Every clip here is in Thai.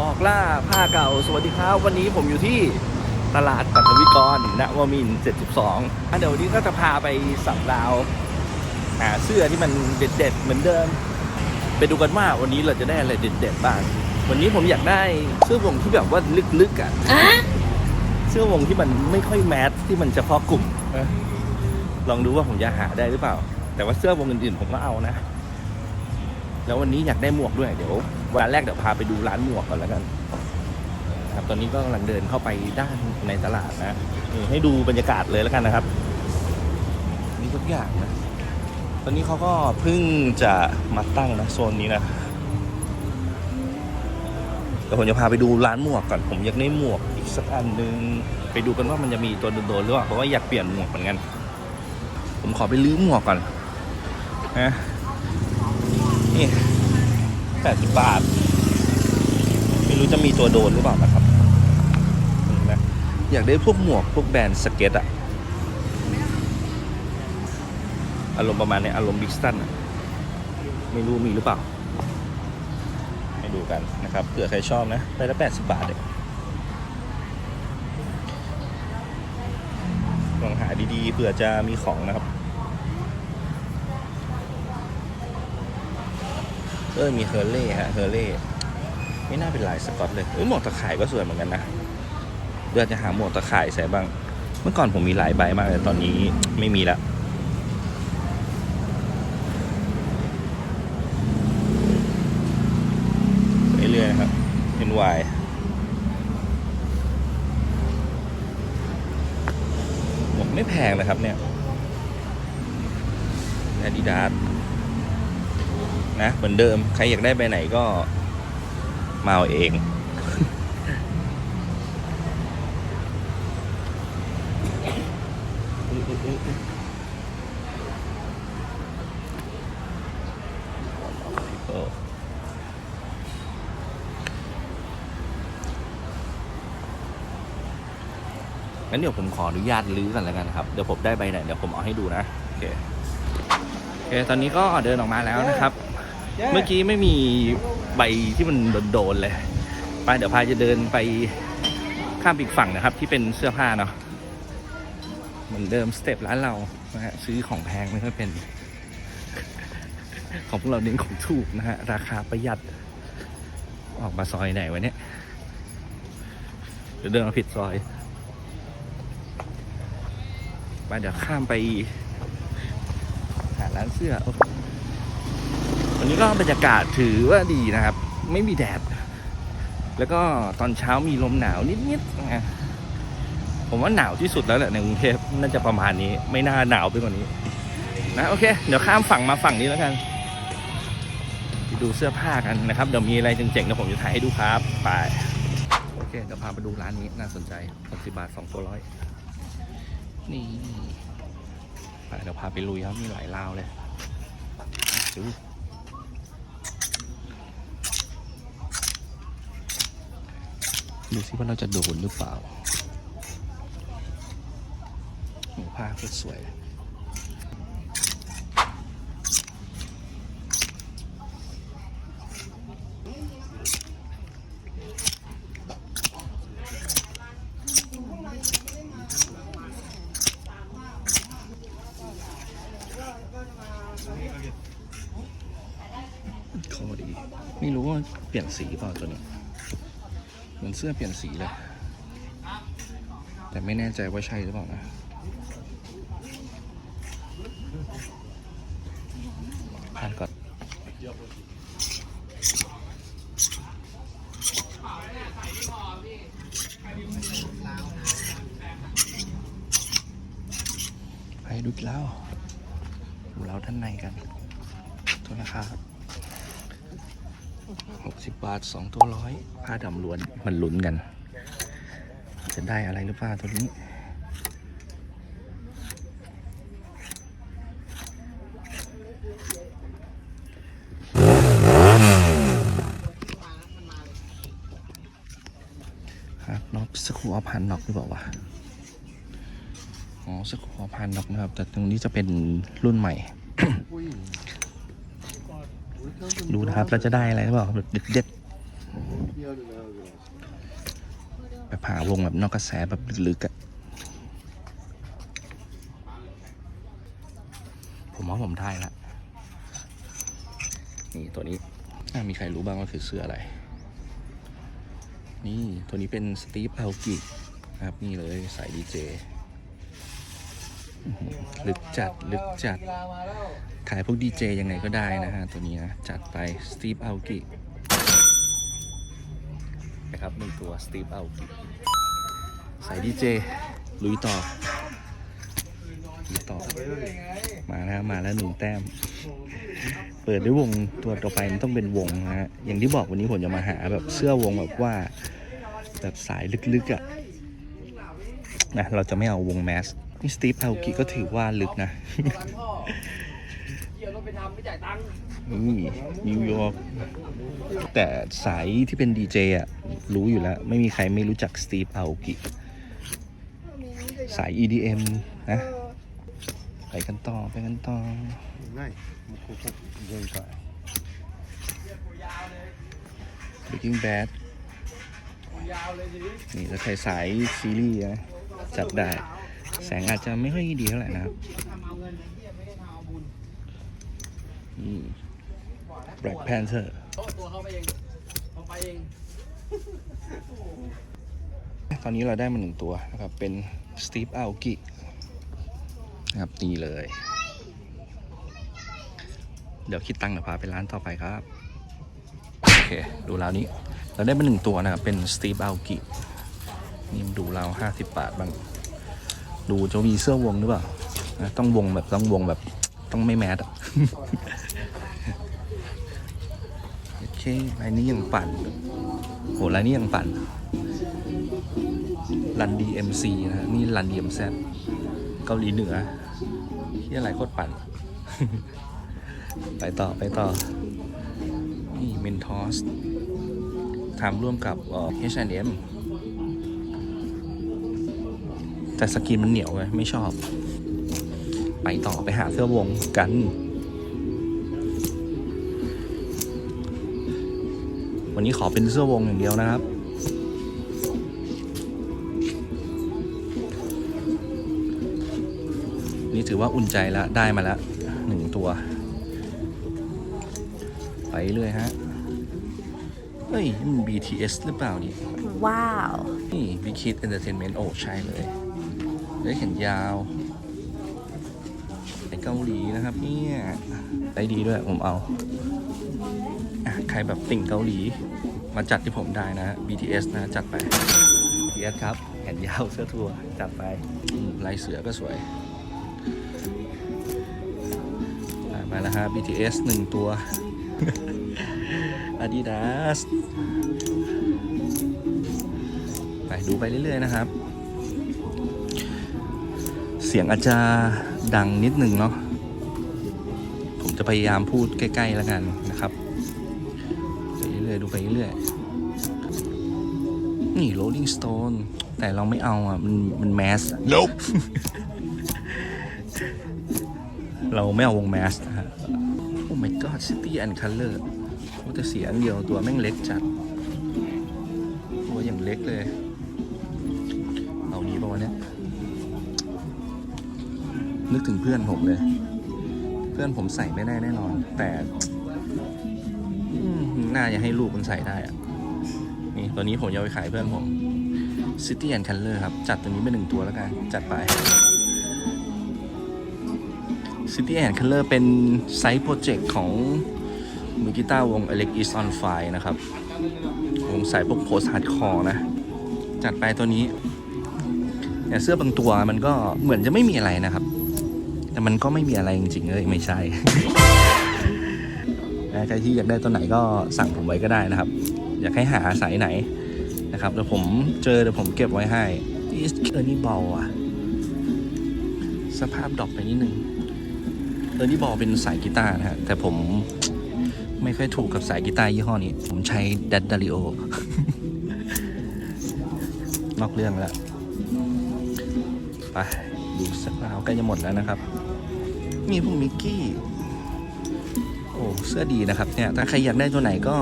ออกล่าผ้าเก่า สวัสดีครับ วันนี้ผมอยู่ที่ตลาดปัทวิกรณวมินทร์72อะเดี๋ยววันนี้ก็จะพาไปสับราว หาเสื้อที่มันเด็ดๆ เหมือนเดิม ไปดูกันว่าวันนี้เราจะได้อะไรเด็ดๆบ้าง วันนี้ผมอยากได้เสื้อวงที่แบบว่าลึกๆอะเสื้อวงที่มันไม่ค่อยแมสที่มันเฉพาะกลุ่มนะลองดูว่าผมจะหาได้หรือเปล่า แต่ว่าเสื้อวงอื่นๆผมก็เอานะ แล้ววันนี้อยากได้หมวกด้วยเดี๋ยววันแรกเดี๋ยวพาไปดูร้านหมวกก่อนแล้วกันครับตอนนี้ก็กำลังเดินเข้าไปด้านในตลาดนะนี่ให้ดูบรรยากาศเลยแล้วกันนะครับนี่ทุกอย่างนะตอนนี้เขาก็เพิ่งจะมาตั้งนะโซนนี้นะเดี๋ยวผมจะพาไปดูร้านหมวกก่อนผมอยากได้หมวกอีกสักอันหนึ่งไปดูกันว่ามันจะมีตัวโดนๆหรือเปล่าเพราะว่าอยากเปลี่ยนหมวกเหมือนกัน ผมขอไปลื้อหมวกก่อนนะ นี่แปดสิบบาท ไม่รู้จะมีตัวโดนหรือเปล่านะครับนะอยากได้พวกหมวกพวกแบรนด์สเก็ตอะอารมณ์ประมาณนี้อารมณ์บิ๊กสตันอะไม่รู้มีหรือเปล่าให้ดูกันนะครับเผื่อใครชอบนะไปละ80บาทเองลองหาดีๆเผื่อจะมีของนะครับ เออมีเฮอร์เล่ฮะเฮอร์เล่ไม่น่าเป็นลายสกอตเลยเอ้ยหมวกตะข่ายก็สวยเหมือนกันนะเดี๋ยวจะหาหมวกตะข่ายใส่บ้าง เมื่อก่อนผมมีหลายใบมากเลยตอนนี้ไม่มีละเรื่อยๆนะครับ NY หมวกไม่แพงนะครับเนี่ย Adidas นะเหมือนเดิมใครอยากได้ใบไหนก็มาเอาเอง งั้นเดี๋ยวผมขออนุญาตลื้อกันแล้วกันครับ เดี๋ยวผมได้ใบไหนเดี๋ยวผมเอาให้ดูนะ โอเคโอเค ตอนนี้ก็เดินออกมาแล้วนะครับ เมื่อกี้ไม่มีใบที่มันโดนๆเลย ไปเดี๋ยวพายจะเดินไปข้ามอีกฝั่งนะครับ ที่เป็นเสื้อผ้าเนาะเหมือนเดิมสเต็ปร้านเรานะฮะซื้อของแพงไม่ค่อยเป็น ของพวกเราเน้นของถูกนะฮะ ราคาประหยัด ออกมาซอยไหนวะเนี่ยเดี๋ยวเดินมาผิดซอยไปเดี๋ยวข้ามไปหาร้านเสื้อโอ้โห วันนี้ก็บรรยากาศถือว่าดีนะครับ ไม่มีแดด แล้วก็ตอนเช้ามีลมหนาวนิดๆนะผมว่าหนาวที่สุดแล้วแหละในกรุงเทพน่าจะประมาณนี้ ไม่น่าหนาวไปกว่านี้ นะโอเค เดี๋ยวข้ามฝั่งมาฝั่งนี้แล้วกันไปดูเสื้อผ้ากันนะครับ เดี๋ยวมีอะไรเจ๋งๆเดี๋ยวผมจะถ่ายให้ดูครับ ไป โอเค เดี๋ยวพาไปดูร้านนี้น่าสนใจ60บาท2ตัวร้อยนี่ไปเดี๋ยวพาไปลุยครับมีหลายราวเลยดู ดูสิว่าเราจะโดนหรือเปล่าหมูผ้าก็สวยเลยข้อดี ไม่รู้ว่าเปลี่ยนสีเปล่าตัวนี้ มือนเสื้อเปลี่ยนสีเลย แต่ไม่แน่ใจว่าใช่หรือเปล่านะ ผ่านก่อนไปดูอีกแล้วดูแล้วท่านในกันโทษนะครับหกสิบบาทสองตัวร้อยผ้าดำล้วนมันลุ้นกัน จะได้อะไรหรือเปล่าตัวนี้ฮาร์ดน็อกสกูอพันน็อกหรือเปล่าวะอ๋อสกูอพันน็อกนะครับ แต่ตรงนี้จะเป็นรุ่นใหม่ ดูนะครับเราจะได้อะไรหรือเปล่าแบบเด็ดๆ แบบ หาวงแบบนอกกระแสแบบลึกๆอะผมว่าผมได้ละนี่ตัวนี้อะมีใครรู้บ้างว่าคือเสื้ออะไร นี่ตัวนี้เป็นสตีฟอัลกินะครับนี่เลยสายดีเจลึกจัดลึกจัด ขายพวกดีเจยังไงก็ได้นะฮะ ตัวนี้นะ จัดไปสตีฟอัลกิ นะครับหนึ่งตัวสตีฟอัลกิสายดีเจลุยต่อลุยต่อ มาแล้วมาแล้วหนึ่งแต้ม เปิดด้วยวงตัวต่อไปมันต้องเป็นวงนะฮะอย่างที่บอกวันนี้ผมจะมาหาแบบเสื้อวงแบบว่า แบบสายลึกๆอะ่ะนะเราจะไม่เอาวงแมสนี่สตีฟเอากิก็ถือว่าลึกนะเกี่ยวรถไปทำไม่จ่ายตังค์ นี่นิวยอร์กแต่สายที่เป็นดีเจอะ รู้อยู่แล้ว ไม่มีใครไม่รู้จักสตีฟอาโกิสาย EDM นะไปกันต่อ ไปกันต่อง่ายเดินไป Breaking Bad นี่แล้วใครสายซีรีส์นะจับได้ แสงอาจจะไม่ค่อยดีเท่าไหร่นะครับ อืม Black Panther โต๊ะตัวเขาไปเองเขาไปเอง ตอนนี้เราได้มาหนึ่งตัวนะครับ เป็น Steve Aoki นะครับนี่เลย เดี๋ยวคิดตังค์เดี๋ยวพาไปร้านต่อไปครับ โอเค ดูราวนี้ เราได้มาหนึ่งตัวนะครับ เป็น Steve Aoki นี่มาดูราวห้าสิบบาทบ้าง ดูจะมีเสื้อวงหรือเปล่านะต้องวงแบบต้องวงแบบต้องไม่แมสอะโอ เคลายนี้ยังปั่นโหลายนี้ยังปั่นรัน DMC นะนี่รัน DMZ เกาหลีเหนือที่อะไรโคตรปั่น ไปต่อไปต่อ นี่เมนทอสทำร่วมกับเอ่อ H&M แต่สกินมันเหนียวไงไม่ชอบ ไปต่อไปหาเสื้อวงกัน วันนี้ขอเป็นเสื้อวงอย่างเดียวนะครับ นี่ถือว่าอุ่นใจแล้วได้มาแล้วหนึ่งตัว ไปเรื่อยฮะ เฮ้ยนี่มัน BTS หรือเปล่านี่ว้าว นี่ Big Kid Entertainment โอ้ใช่เลย ได้เห็นยาวใน เกาหลีนะครับเนี่ยได้ดีด้วยผมเอาอะใครแบบติ่งเกาหลีมาจัดที่ผมได้นะ BTS นะจัดไป BTS ครับแขนยาวเสื้อทัวร์จัดไปอืมลายเสือก็สวยอะมาแล้วฮะ BTS หนึ่งตัว Adidas ไปดูไปเรื่อย ๆ นะครับ เสียงอาจจะ ดังนิดหนึ่งเนาะผมจะพยายามพูดใกล้ ๆ แล้วกันนะครับไปเรื่อยๆดูไปเรื่อยๆนี่ Rolling Stone แต่เราไม่เอาอะ มันมันแมส nope เราไม่เอาวงแมสนะฮะโอ้ my god City and Color โอ้แต่เสียอันเดียวตัวแม่งเล็กจัด ตัวอย่างเล็กเลย ถึงเพื่อนผมเลย เพื่อนผมใส่ไม่ได้แน่นอน แต่น่าจะให้ลูกมันใส่ได้อะนี่ตัวนี้ผมจะเอาไปขายเพื่อนผม City and Color ครับ จัดตัวนี้เป็นหนึ่งตัวแล้วกัน จัดไป City and Color เป็นไซต์โปรเจกต์ของมือกีตาร์วง Alex is on fire นะครับ วงสายพวกโพสฮาร์ดคอร์นะ จัดไปตัวนี้แต่เสื้อบางตัวมันก็เหมือนจะไม่มีอะไรนะครับ แต่มันก็ไม่มีอะไรจริงๆเลยไม่ใช่ใครที่อยากได้ตัวไหนก็สั่งผมไว้ก็ได้นะครับ อยากให้หาสายไหนนะครับเดี๋ยวผมเจอเดี๋ยวผมเก็บไว้ให้นี่เออนี่บอลอะสภาพดรอปไปนิดนึงเออนี่บอลเป็นสายกีตาร์นะฮะแต่ผมไม่ค่อยถูกกับสายกีตาร์ยี่ห้อนี้ ผมใช้ดัดดาริโอนอกเรื่องแล้วไป ดูสักราวใกล้จะหมดแล้วนะครับ มีพวกมิกกี้ โอ้ เสื้อดีนะครับเนี่ย ถ้าใครอยากได้ตัวไหนก็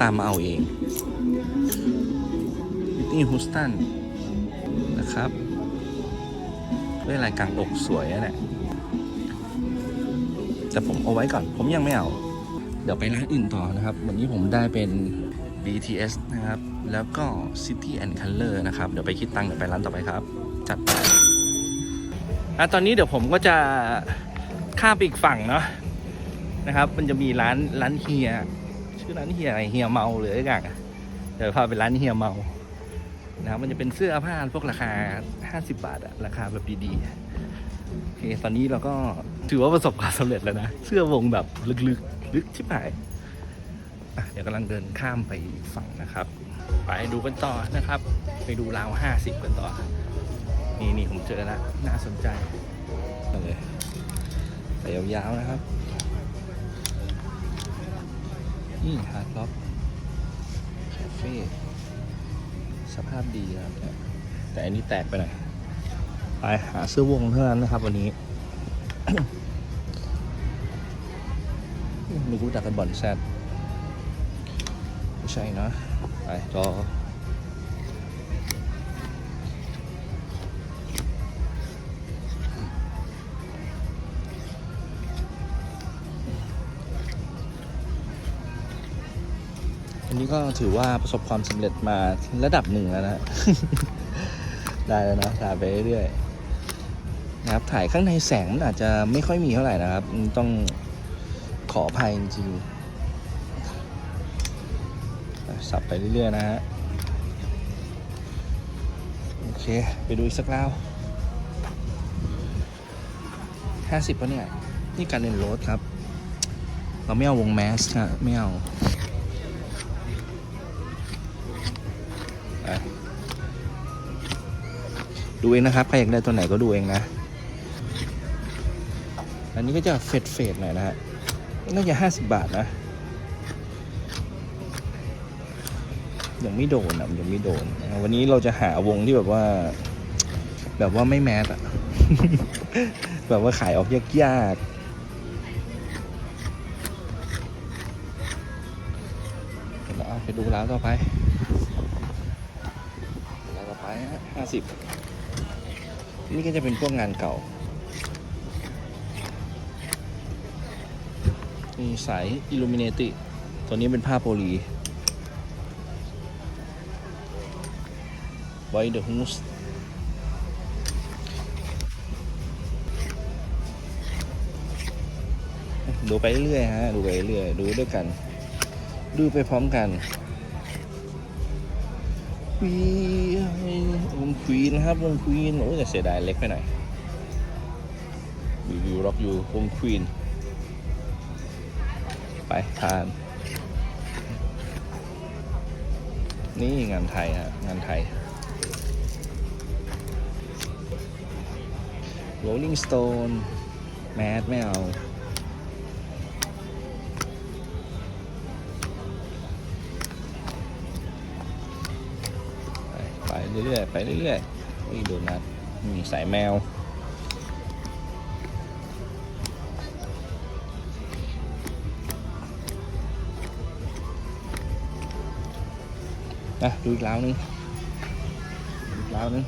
ตามมาเอาเองวิตนี่ฮูสตันนะครับ ด้วยลายกลางอกสวยนะเนี่ยแต่ผมเอาไว้ก่อน ผมยังไม่เอา เดี๋ยวไปร้านอื่นต่อนะครับ วันนี้ผมได้เป็น BTS นะครับ แล้วก็ City and Color นะครับ เดี๋ยวไปคิดตังค์เดี๋ยวไปร้านต่อไปครับ จัดไป อะตอนนี้เดี๋ยวผมก็จะข้ามไปอีกฝั่งเนาะนะครับ มันจะมีร้านร้านเฮีย ชื่อร้านเฮียอะไรเฮียเมาหรืออะไรอย่างอะเดี๋ยวพาไปร้านเฮียเมานะครับมันจะเป็นเสื้อผ้าพวกราคา 50 บาทอะราคาแบบดีๆโอเคตอนนี้เราก็ถือว่าประสบความสำเร็จแล้วนะ เสื้อวงแบบลึกๆ ลึกชิบหายเดี๋ยวกำลังเดินข้ามไปอีกฝั่งนะครับ ไปดูกันต่อนะครับ ไปดูราวห้าสิบกันต่อ นี่นี่ผมเจอแล้วน่าสนใจเอาเลยไปยาวๆนะครับนี่ฮาร์ดล็อกคาเฟ่สภาพดีนะครับเนี่ยแต่อันนี้แตกไปหน่อยไปหาเสื้อวงเท่านั้นนะครับ วันนี้ไม่รู้จักกันบ่อนแซดไม่ใช่นะไปรอ นี้ก็ถือว่าประสบความสำเร็จมาระดับหนึ่งแล้วนะได้แล้วนะถ่ายไปเรื่อยๆนะครับถ่ายข้างในแสงมันอาจจะไม่ค่อยมีเท่าไหร่นะครับต้องขออภัยจริงๆสับไปเรื่อยๆนะฮะโอเค ไปดูอีกสักเล่าห้าสิบปะเนี่ย นี่การเล่นรถครับ เราไม่เอาวงแมสนะไม่เอา ดูเองนะครับ ใครอยากได้ตัวไหนก็ดูเองนะ อันนี้ก็จะเฟดเฟดหน่อยนะฮะ น่าจะห้าสิบบาทนะ ยังไม่โดนอะยังไม่โดน วันนี้เราจะหาวงที่แบบว่า แบบว่าไม่แมสอะแบบว่าขายออกยากๆเดี๋ยวเราเอาไปดูร้านต่อไปร้านต่อไปห้าสิบ นี่ก็จะเป็นพวกงานเก่า มีสายอิลูมิเนติตัวนี้เป็นผ้าโพลีไวเดอะฮูสดูไปเรื่อยฮะ ดูไปเรื่อย ดูด้วยกัน ดูไปพร้อมกันวี วงควีนนะครับวงควีนโอ้ยแต่เสียดายเล็กไปหน่อยวิววิวร็อกอยู่วงควีนไปทาน นี่งานไทยฮะงานไทย Rolling Stone แมสไม่เอา เรื่อยๆไปเรื่อยๆนี่โดนัทมีสายแมวนะดูอีกแล้วนึงดูอีกแล้วนึง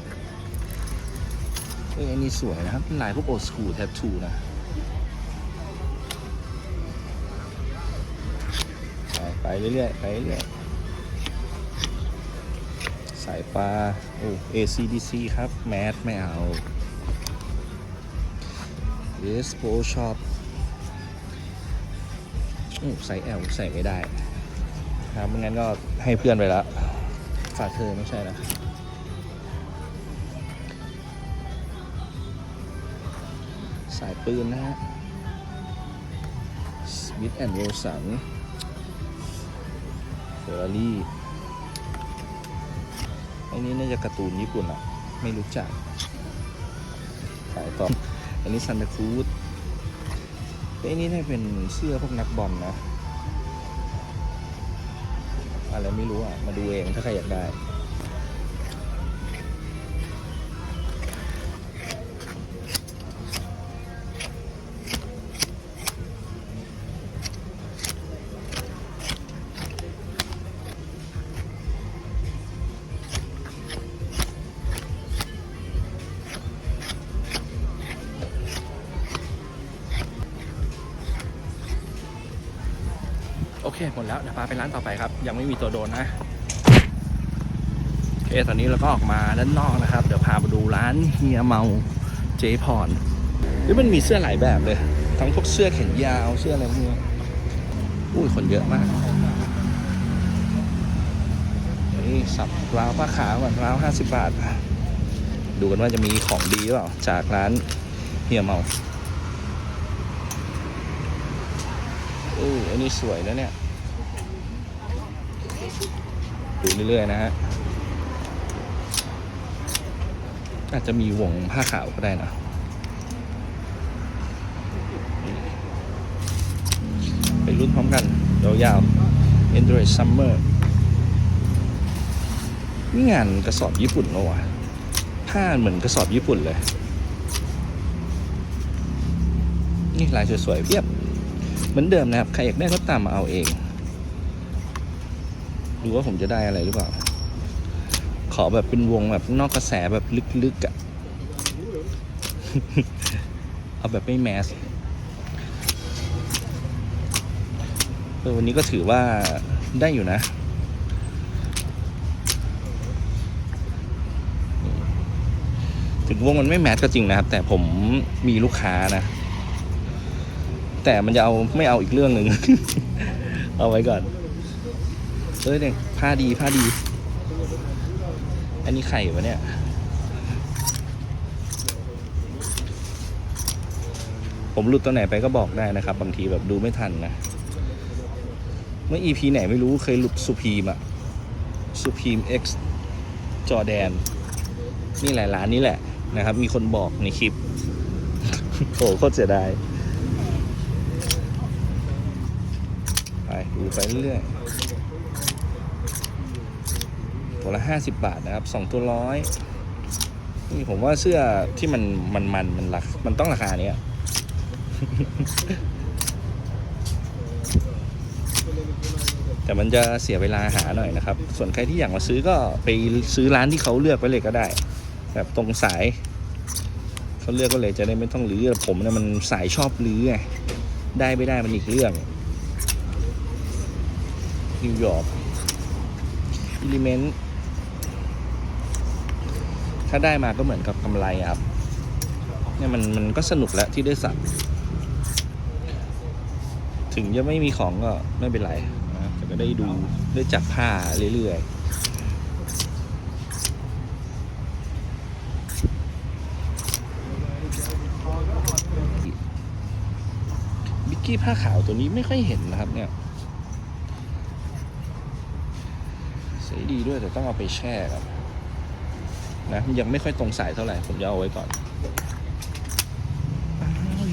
เอ้ยอันนี้สวยนะครับลายพวกโอสคูแทททูนะไปไปเรื่อยๆไปเรื่อยๆ สายปลาโอ้ ACDC ครับ แมสไม่เอา Yes Pro Shop อู้ใส่ L ใส่ไม่ได้ ครับไม่งั้นก็ให้เพื่อนไปแล้ว ฝากเธอไม่ใช่นะสายปืนนะฮะสมิธแอนด์โวสันเฟอร์รารี่ อันนี้น่าจะการ์ตูนญี่ปุ่นอะไม่รู้จักขายต่อ อันนี้ซันตาครูดอันนี้น่าจะเป็นเสื้อพวกนักบอลนะ อะไรไม่รู้อะ มาดูเองถ้าใครอยากได้ พาไปร้านต่อไปครับ ยังไม่มีตัวโดนนะโอเคตอนนี้เราก็ออกมาด้านนอกนะครับ เดี๋ยวพามาดูร้านเฮียเมาเจพรหรือมันมีเสื้อหลายแบบเลย ทั้งพวกเสื้อแขนยาวเสื้ออะไรพวกนี้อุ้ยคนเยอะมากนี่สับราวผ้าขาวก่อนราวห้าสิบบาท ดูกันว่าจะมีของดีหรือเปล่า จากร้านเฮียเมาอู้อันนี้สวยนะเนี่ย ดูเรื่อยๆนะฮะอาจจะมีวงผ้าขาวก็ได้นะไปรุ่นพร้อมกันยาวๆ Android Summer นี่งานกระสอบญี่ปุ่นเหรอวะผ้าเหมือนกระสอบญี่ปุ่นเลย นี่ลายสวยๆเพียบ เหมือนเดิมนะครับ ใครอยากได้ก็ตามมาเอาเอง ดูว่าผมจะได้อะไรหรือเปล่า ขอแบบเป็นวงแบบนอกกระแสแบบลึกๆอะ่ะ เอาแบบไม่แมสเออวันนี้ก็ถือว่าได้อยู่นะ ถึงวงมันไม่แมสก็จริงนะครับ แต่ผมมีลูกค้านะ แต่มันจะเอาไม่เอาอีกเรื่องหนึ่ง เอาไว้ก่อน เอ้ยเนี่ยผ้าดีผ้าดี อันนี้ไข่วะเนี่ยผมหลุดตัวไหนไปก็บอกได้นะครับ บางทีแบบดูไม่ทันนะ เมื่อ EP ไหนไม่รู้เคยหลุดสุพีมอะสุพีม X จอแดน นี่แหละร้านนี้แหละนะครับ มีคนบอกในคลิปโอ้โหโคตรเสียดาย ไป ดูไปเรื่อยๆ ตัวละห้าสิบบาทนะครับสองตัวร้อยนี่ผมว่าเสื้อที่มันมันมันมันราคมันต้องราคาเนี้ยแต่มันจะเสียเวลาหาหน่อยนะครับ ส่วนใครที่อยากมาซื้อก็ไปซื้อร้านที่เขาเลือกไว้เลยก็ได้ แบบตรงสายเขาเลือกก็เลยจะได้ไม่ต้องรื้อผมเนี่ยมันสายชอบรื้อไงได้ไม่ได้มันอีกเรื่องนิวยอร์กอิลิเมนต์ ถ้าได้มาก็เหมือนกับกำไรครับ เนี่ยมันมันก็สนุกแล้วที่ได้สั่งถึงจะไม่มีของก็ไม่เป็นไรนะแต่ก็ได้ดูได้จับผ้าเรื่อยๆบิกกี้ผ้าขาวตัวนี้ไม่ค่อยเห็นนะครับเนี่ยใสดีด้วยแต่ต้องเอาไปแช่ครับ นะยังไม่ค่อยตรงสายเท่าไหร่ผมจะเอาไว้ก่อน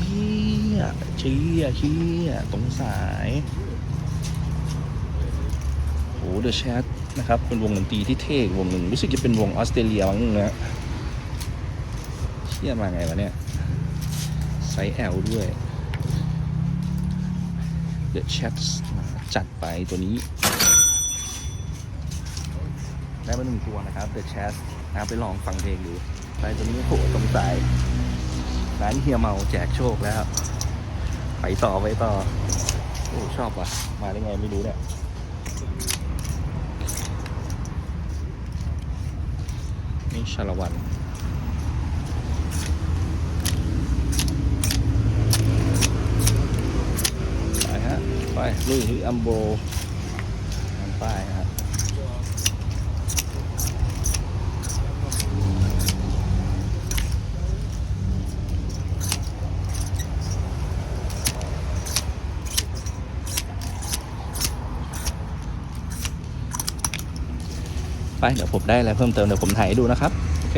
เฮียเชี่ยเชี่ยตรงสายโอ้เดอะแชทนะครับ เป็นวงดนตรีที่เท่วงหนึ่งรู้สึกจะเป็นวงออสเตรเลียมั้งนะเชี่ยมาไงวะเนี่ยไซส์ L ด้วย The Chat จัดไปตัวนี้ ได้มาหนึ่งตัวนะครับ The Chat นะไปลองฟังเพลงดูไปตัวนี้โหตรงใจร้านเฮียเมาแจกโชคแล้วไปต่อไปต่อ โอ้ชอบว่ะ มาได้ไงไม่รู้เนี่ยนี่ชาละวันไปฮะ ไปลุยที่อัมโบอันป้ายฮะ ไปเดี๋ยวผมได้อะไรเพิ่มเติมเดี๋ยวผมถ่ายให้ดูนะครับ โอเค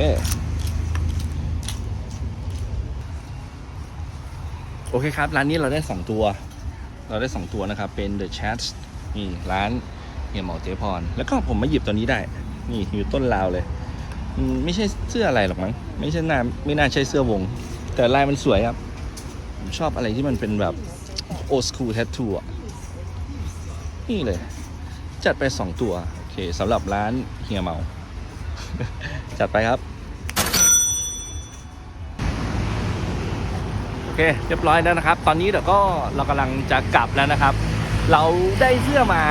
โอเคครับ ร้านนี้เราได้ 2 ตัว เราได้ 2 ตัวนะครับ เป็น The Chat นี่ร้านเฮียหมอเจพร แล้วก็ผมมาหยิบตัวนี้ได้ นี่อยู่ต้นราวเลย ไม่ใช่เสื้ออะไรหรอกมั้ง ไม่ใช่น่าไม่น่าใช่เสื้อวง แต่ลายมันสวยครับ ผมชอบอะไรที่มันเป็นแบบ old school tattoo อะ นี่เลย จัดไป 2 ตัว เคสำหรับร้านเฮียเมา จัดไปครับ โอเค เรียบร้อยแล้วนะครับ ตอนนี้เดี๋ยวก็เรากำลังจะกลับแล้วนะครับ เราได้เสื้อมา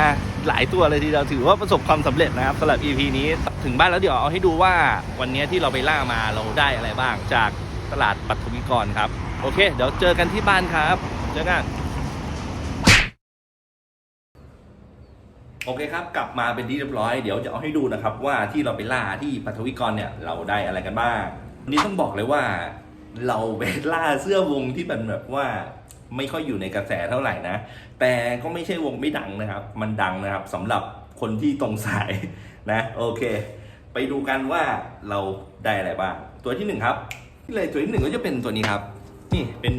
หลายตัวเลยทีเดียวถือว่าประสบความสำเร็จนะครับสำหรับ EP นี้ถึงบ้านแล้วเดี๋ยวเอาให้ดูว่าวันนี้ที่เราไปล่ามาเราได้อะไรบ้างจากตลาดปัทวิกรครับ โอเค เดี๋ยวเจอกันที่บ้านครับ เจอกัน โอเคครับ กลับมาเป็นที่เรียบร้อย เดี๋ยวจะเอาให้ดูนะครับว่าที่เราไปล่าที่ปัทวิกรเนี่ยเราได้อะไรกันบ้างวันนี้ต้องบอกเลยว่า เราไปล่าเสื้อวงที่เป็นแบบว่าไม่ค่อยอยู่ในกระแสเท่าไหร่นะ แต่ก็ไม่ใช่วงไม่ดังนะครับ มันดังนะครับสำหรับคนที่ตรงสายนะ โอเค ไปดูกันว่าเราได้อะไรบ้าง ตัวที่หนึ่งครับ ที่เลยตัวที่หนึ่งก็จะเป็นตัวนี้ครับ นี่เป็น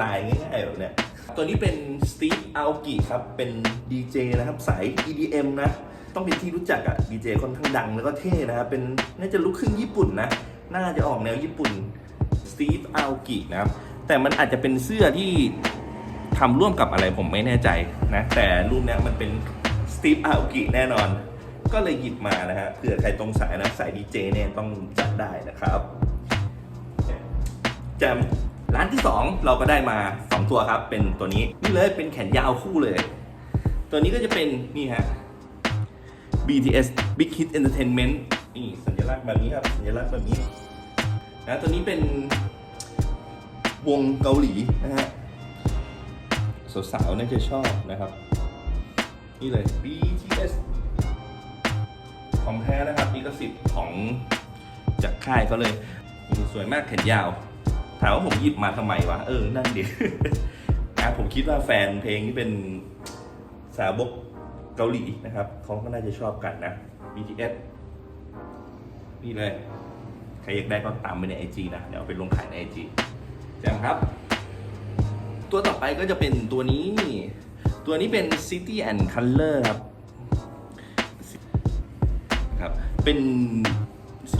ลายง่ายๆแบบเนี้ย ตัวนี้เป็นสตีฟอัลกิครับ เป็นดีเจนะครับ สาย EDM นะ ต้องเป็นที่รู้จักอะดีเจค่อนข้างดังแล้วก็เท่นะครับ เป็นน่าจะลุกครึ่งญี่ปุ่นนะ น่าจะออกแนวญี่ปุ่นสตีฟอัลกินะครับ แต่มันอาจจะเป็นเสื้อที่ทำร่วมกับอะไรผมไม่แน่ใจนะ แต่รูปนี้มันเป็นสตีฟอัลกิแน่นอน ก็เลยหยิบมานะฮะ เผื่อใครตรงสายนะ สายดีเจเนี่ยต้องจับได้นะครับแจม ร้านที่ 2 เราก็ได้มา 2 ตัวครับ เป็นตัวนี้นี่เลยเป็นแขนยาวคู่เลย ตัวนี้ก็จะเป็นนี่ฮะ BTS Big Hit Entertainment นี่สัญลักษณ์แบบนี้ครับ สัญลักษณ์แบบนี้นะตัวนี้เป็นวงเกาหลีนะฮะสาวๆน่าจะชอบนะครับ นี่เลย BTS ของแท้นะครับนี่ก็สิบของจากค่ายเขาเลย สวยมากแขนยาว ถามว่าผมหยิบมาทำไมวะ เออ นั่นดินะผมคิดว่าแฟนเพลงที่เป็นสาวกเกาหลีนะครับ เขาก็น่าจะชอบกันนะ BTS นี่เลย ใครอยากได้ก็ตามไปในไอจีนะ เดี๋ยวเอาไปลงขายในไอจีแจ้งครับ ตัวต่อไปก็จะเป็นตัวนี้ ตัวนี้เป็น City and Color ครับ ครับ เป็น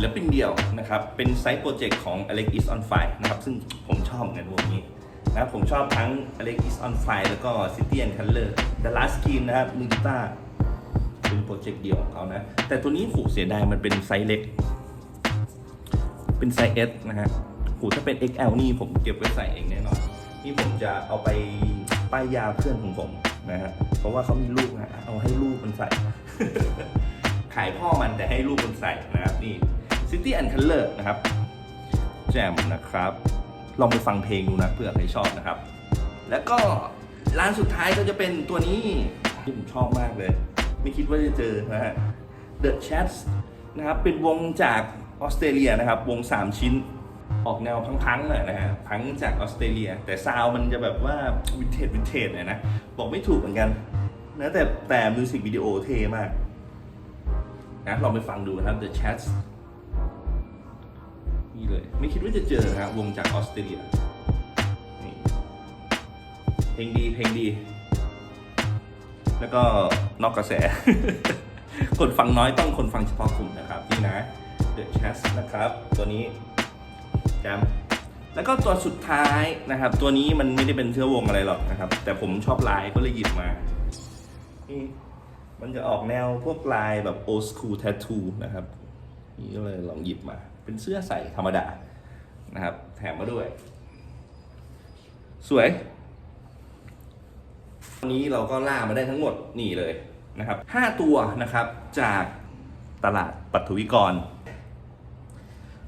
ศิลปินเดียวนะครับ เป็นไซต์โปรเจกต์ของ Alex is on fire นะครับ ซึ่งผมชอบเหมือนกันวงนี้นะครับผมชอบทั้ง Alex is on fire แล้วก็ City and Color The Last Scene นะครับมือกีตาร์เป็นโปรเจกต์เดี่ยวของเขานะ แต่ตัวนี้ผูกเสียดายมันเป็นไซส์เล็ก เป็นไซส์ S นะฮะหูถ้าเป็น XL นี่ผมเก็บไว้ใส่เองแน่นอนนี่ผมจะเอาไปป้ายยาเพื่อนของผมนะฮะเพราะว่าเขามีลูกนะเอาให้ลูกมันใส่ขายพ่อมันแต่ให้ลูกมันใส่นะครับนี่ City and Color นะครับ แจมนะครับ ลองไปฟังเพลงดูนะเผื่อใครชอบนะครับ แล้วก็ร้านสุดท้ายก็จะเป็นตัวนี้ที่ผมชอบมากเลย ไม่คิดว่าจะเจอนะฮะ The Chats นะครับ เป็นวงจากออสเตรเลียนะครับ วง 3 ชิ้นออกแนวพังๆหน่อยนะฮะพังจากออสเตรเลีย แต่ซาวมันจะแบบว่าวินเทจวินเทจหน่อยนะ บอกไม่ถูกเหมือนกันนะแต่แต่มิวสิกวิดีโอเท่มากนะลองไปฟังดูนะครับ The Chats นี่เลย ไม่คิดว่าจะเจอนะวงจากออสเตรเลียนี่เพลงดีเพลงดี แล้วก็นอกกระแส คนฟังน้อยต้องคนฟังเฉพาะกลุ่มนะครับนี่นะ The Chats นะครับ ตัวนี้จำแล้วก็ตัวสุดท้ายนะครับ ตัวนี้มันไม่ได้เป็นเชื้อวงอะไรหรอกนะครับ แต่ผมชอบลายก็เลยหยิบมานี่มันจะออกแนวพวกลายแบบ old school tattoo นะครับ นี่ก็เลยลองหยิบมา เป็นเสื้อใส่ธรรมดานะครับ แถมมาด้วย สวยวันนี้เราก็ล่ามาได้ทั้งหมดนี่เลยนะครับ5ตัวนะครับจากตลาดปัทวิกร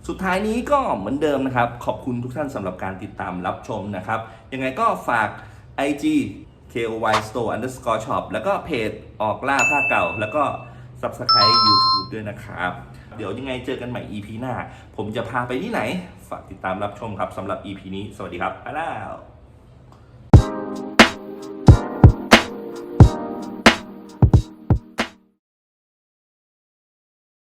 สุดท้ายนี้ก็เหมือนเดิมนะครับ ขอบคุณทุกท่านสำหรับการติดตามรับชมนะครับ ยังไงก็ฝาก IG KOY Store Underscore Shop แล้วก็เพจออกล่าผ้าเก่า แล้วก็ Subscribe YouTube ด้วยนะครับ เดี๋ยวยังไงเจอกันใหม่ EP หน้า ผมจะพาไปที่ไหน ฝากติดตามรับชมครับสำหรับ EP นี้ สวัสดีครับไปแล้ว